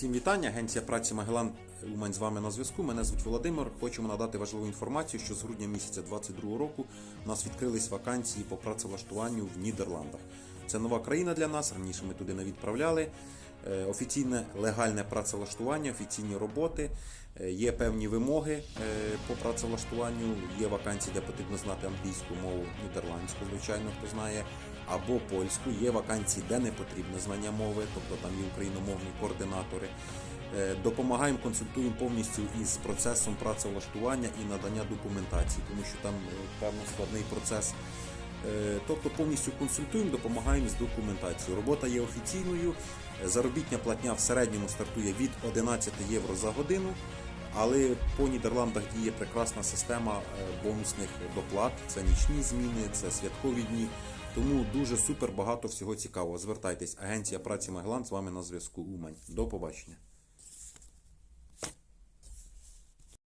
Всім вітання. Агенція праці Магелан Умань з вами на зв'язку. Мене звуть Володимир. Хочемо надати важливу інформацію, що з грудня місяця 2022 року у нас відкрились вакансії по працевлаштуванню в Нідерландах. Це нова країна для нас. Раніше ми туди не відправляли. Е, Офіційне легальне працевлаштування, офіційні роботи. Е, Є певні вимоги е, по працевлаштуванню. Є вакансії, де потрібно знати англійську мову, нідерландську, звичайно, хто знає, або польську. Є вакансії, де не потрібне знання мови, тобто там є україномовні координатори. Е, Допомагаємо, консультуємо повністю із процесом працевлаштування і надання документації, тому що там е, певно складний процес. Е, Тобто повністю консультуємо, допомагаємо з документацією. Робота є офіційною. Заробітня платня в середньому стартує від 11 євро за годину. Але по Нідерландах діє прекрасна система бонусних доплат. Це нічні зміни, це святкові дні. Тому дуже супер багато всього цікавого. Звертайтесь, агенція праці Магелан з вами на зв'язку. Умань. До побачення.